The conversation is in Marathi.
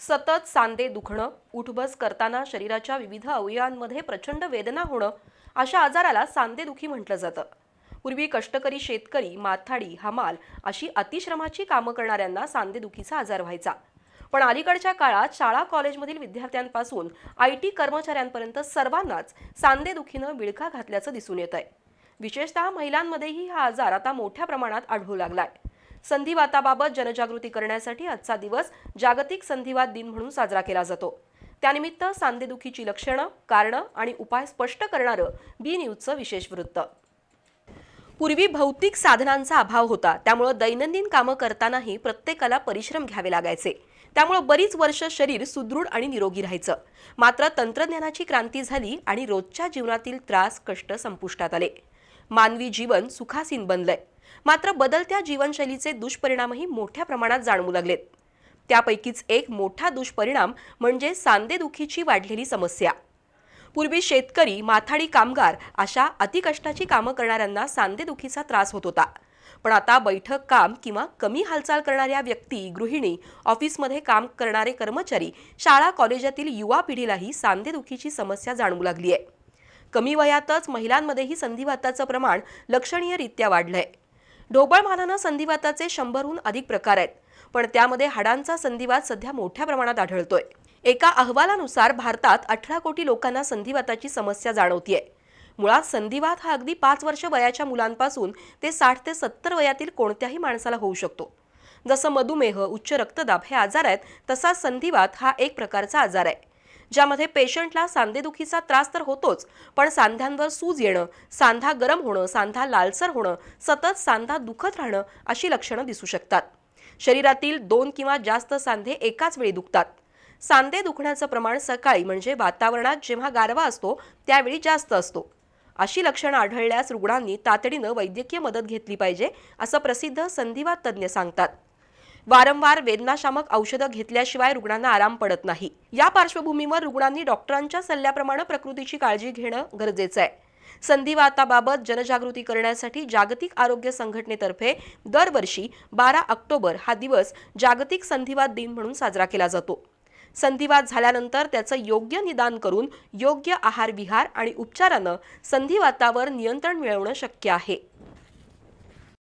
सतत सांदे दुखणं उठबस करताना शरीराच्या विविध अवयवांमध्ये प्रचंड वेदना होणं अशा आजाराला सांधेदुखी म्हटलं जातं. पूर्वी कष्टकरी शेतकरी माथाडी हमाल अशी अतिश्रमाची कामं करणाऱ्यांना सांधेदुखीचा आजार व्हायचा. पण अलीकडच्या काळात शाळा कॉलेजमधील विद्यार्थ्यांपासून आय टी कर्मचाऱ्यांपर्यंत सर्वांनाच सांधेदुखीनं विळखा घातल्याचं दिसून येत आहे विशेषतः महिलांमध्येही हा आजार आता मोठ्या प्रमाणात आढळू लागलाय. संधिवाताबाबत जनजागृती करण्यासाठी आजचा दिवस जागतिक संधिवात दिन म्हणून साजरा केला जातो. त्यानिमित्त सांधेदुखीची लक्षणं कारणं आणि उपाय स्पष्ट करणारं बी न्यूजचं विशेष वृत्त. पूर्वी भौतिक साधनांचा अभाव होता. त्यामुळं दैनंदिन कामं करतानाही प्रत्येकाला परिश्रम घ्यावे लागायचे. त्यामुळं बरीच वर्ष शरीर सुदृढ आणि निरोगी राहायचं. मात्र तंत्रज्ञानाची क्रांती झाली आणि रोजच्या जीवनातील त्रास कष्ट संपुष्टात आले. मानवी जीवन सुखासीन बनलंय. मात्र बदलत्या जीवनशैलीचे दुष्परिणामही मोठ्या प्रमाणात जाणवू लागलेत. त्यापैकीच एक मोठा दुष्परिणाम म्हणजे सांधेदुखीची वाढलेली समस्या. पूर्वी शेतकरी माथाडी कामगार अशा अतिकष्टाची कामं करणाऱ्यांना सांधेदुखीचा त्रास होत होता. पण आता बैठक काम किंवा कमी हालचाल करणाऱ्या व्यक्ती गृहिणी ऑफिसमध्ये काम करणारे कर्मचारी शाळा कॉलेजातील युवा पिढीलाही सांधेदुखीची समस्या जाणवू लागली आहे कमी वयातच महिलांमध्येही संधिवाताचं प्रमाण लक्षणीयरित्या वाढलंय ढोबळमानानं संधिवाताचे शंभरहून अधिक प्रकार आहेत. पण त्यामध्ये हाडांचा संधिवात सध्या मोठ्या प्रमाणात आढळतोय. एका अहवालानुसार भारतात अठरा कोटी लोकांना संधिवाताची समस्या जाणवतीये. मुळात संधिवात हा अगदी पाच वर्ष वयाच्या मुलांपासून ते साठ ते सत्तर वयातील कोणत्याही माणसाला होऊ शकतो. जसं मधुमेह उच्च रक्तदाब हे आजार आहेत तसा संधिवात हा एक प्रकारचा आजार आहे. ज्यामध्ये पेशंटला सांधेदुखीचा त्रास तर होतोच पण सांध्यांवर सूज येणं सांधा गरम होणं सांधा लालसर होणं सतत सांधा दुखत राहणं अशी लक्षणं दिसू शकतात. शरीरातील दोन किंवा जास्त सांधे एकाच वेळी दुखतात. सांधे दुखण्याचं प्रमाण सकाळी म्हणजे वातावरणात जेव्हा गारवा असतो त्यावेळी जास्त असतो. अशी लक्षणं आढळल्यास रुग्णांनी तातडीनं वैद्यकीय मदत घेतली पाहिजे असं प्रसिद्ध संधिवात तज्ज्ञ सांगतात. वारंवार वेदनाशामक औषधं घेतल्याशिवाय रुग्णांना आराम पडत नाही. या पार्श्वभूमीवर रुग्णांनी डॉक्टरांच्या सल्ल्याप्रमाणे प्रकृतीची काळजी घेणं गरजेचं आहे. संधिवाताबाबत जनजागृती करण्यासाठी जागतिक आरोग्य संघटनेतर्फे दरवर्षी बारा ऑक्टोबर हा दिवस जागतिक संधिवात दिन म्हणून साजरा केला जातो. संधिवात झाल्यानंतर त्याचं योग्य निदान करून योग्य आहार विहार आणि उपचारानं संधिवातावर नियंत्रण मिळवणं शक्य आहे.